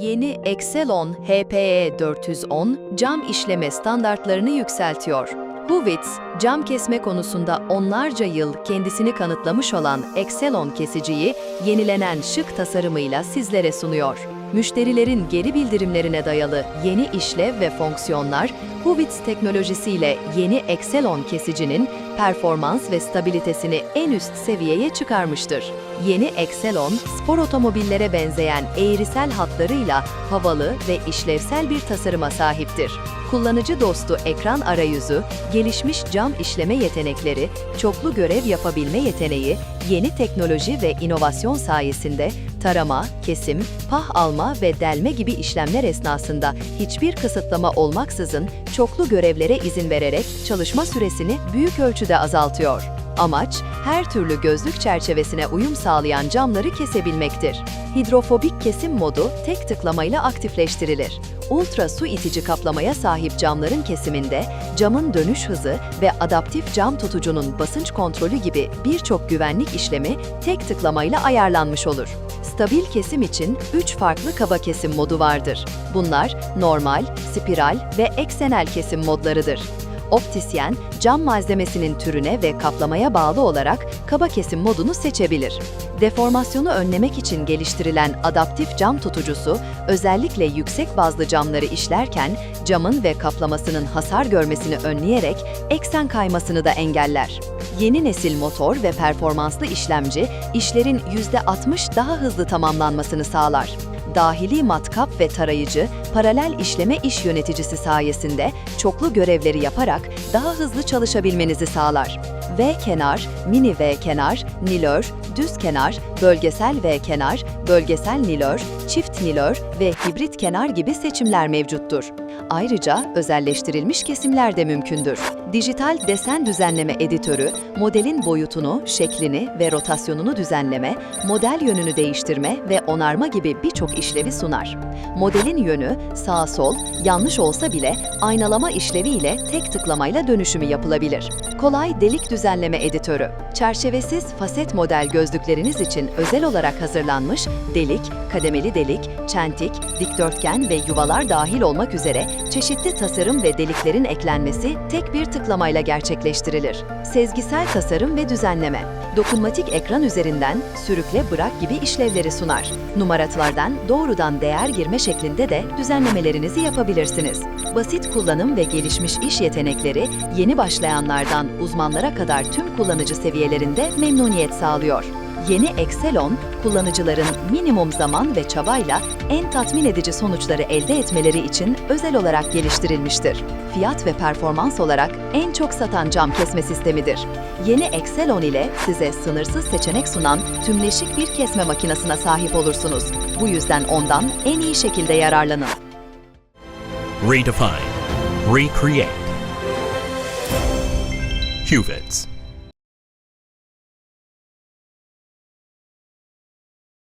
Yeni Excelon HPE 410 cam işleme standartlarını yükseltiyor. Huvitz, cam kesme konusunda onlarca yıl kendisini kanıtlamış olan Excelon kesiciyi yenilenen şık tasarımıyla sizlere sunuyor. Müşterilerin geri bildirimlerine dayalı yeni işlev ve fonksiyonlar, Huvitz teknolojisiyle yeni Excelon kesicinin performans ve stabilitesini en üst seviyeye çıkarmıştır. Yeni Excelon, spor otomobillere benzeyen eğrisel hatlarıyla havalı ve işlevsel bir tasarıma sahiptir. Kullanıcı dostu ekran arayüzü, gelişmiş cam işleme yetenekleri, çoklu görev yapabilme yeteneği, yeni teknoloji ve inovasyon sayesinde tarama, kesim, pah alma ve delme gibi işlemler esnasında hiçbir kısıtlama olmaksızın çoklu görevlere izin vererek çalışma süresini büyük ölçüde azaltıyor. Amaç, her türlü gözlük çerçevesine uyum sağlayan camları kesebilmektir. Hidrofobik kesim modu tek tıklamayla aktifleştirilir. Ultra su itici kaplamaya sahip camların kesiminde camın dönüş hızı ve adaptif cam tutucunun basınç kontrolü gibi birçok güvenlik işlemi tek tıklamayla ayarlanmış olur. Stabil kesim için 3 farklı kaba kesim modu vardır. Bunlar normal, spiral ve eksenel kesim modlarıdır. Optisyen, cam malzemesinin türüne ve kaplamaya bağlı olarak kaba kesim modunu seçebilir. Deformasyonu önlemek için geliştirilen adaptif cam tutucusu, özellikle yüksek bazlı camları işlerken camın ve kaplamasının hasar görmesini önleyerek eksen kaymasını da engeller. Yeni nesil motor ve performanslı işlemci, işlerin %60 daha hızlı tamamlanmasını sağlar dahili matkap ve tarayıcı, paralel işleme iş yöneticisi sayesinde çoklu görevleri yaparak daha hızlı çalışabilmenizi sağlar. V kenar, mini V kenar, nilör, düz kenar, bölgesel V kenar, bölgesel nilör, çift nilör ve hibrit kenar gibi seçimler mevcuttur. Ayrıca özelleştirilmiş kesimler de mümkündür. Dijital desen düzenleme editörü, modelin boyutunu, şeklini ve rotasyonunu düzenleme, model yönünü değiştirme ve onarma gibi birçok işlevi sunar. Modelin yönü sağ sol, yanlış olsa bile aynalama işleviyle tek tıklamayla dönüşümü yapılabilir. Kolay delik düzenleme editörü, çerçevesiz faset model gözlükleriniz için özel olarak hazırlanmış delik, kademeli delik, çentik, dikdörtgen ve yuvalar dahil olmak üzere çeşitli tasarım ve deliklerin eklenmesi tek bir tıklamayla gerçekleştirilir. Sezgisel tasarım ve düzenleme, dokunmatik ekran üzerinden sürükle bırak gibi işlevleri sunar. Numaratılardan doğrudan değer girme şeklinde de düzenlemelerinizi yapabilirsiniz. Basit kullanım ve gelişmiş iş yetenekleri yeni başlayanlardan uzmanlara kadar tüm kullanıcı seviyelerinde memnuniyet sağlıyor. Yeni Excelon, kullanıcıların minimum zaman ve çabayla en tatmin edici sonuçları elde etmeleri için özel olarak geliştirilmiştir. Fiyat ve performans olarak en çok satan cam kesme sistemidir. Yeni Excelon ile size sınırsız seçenek sunan tümleşik bir kesme makinesine sahip olursunuz. Bu yüzden ondan en iyi şekilde yararlanın. Redefine. Recreate. Huvitz.